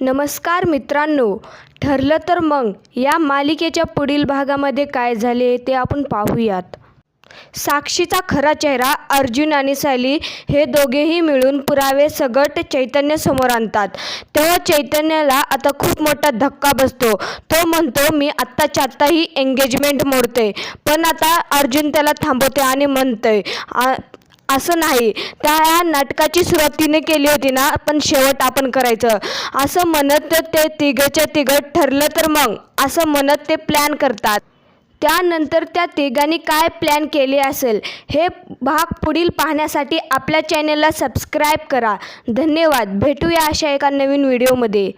नमस्कार मित्रांनो ठरलं तर मग या मालिकेच्या पुढील भागामध्ये काय झाले ते आपण पाहूयात. साक्षीचा खरा चेहरा अर्जुन आणि सॅली हे दोघेही मिळून पुरावे सगट चैतन्यासमोर आणतात. तेव्हा चैतन्याला आता खूप मोठा धक्का बसतो. तो म्हणतो मी आत्ताच्या आत्ताही एंगेजमेंट मोडते पण आता अर्जुन त्याला थांबवते आणि म्हणतंय "आ- असं नाही. त्या नाटकाची सुरुवात तिने केली होती ना पण शेवट आपण करायचं. असं म्हणत ते तिघच्या तिघं ठरलं तर मग. असं म्हणत ते प्लॅन करतात. त्यानंतर त्या तिघांनी काय प्लॅन केले असेल? हे भाग पुढील पाहण्यासाठी आपल्या चॅनलला सबस्क्राईब करा. धन्यवाद. भेटूया अशा एका नवीन व्हिडिओमध्ये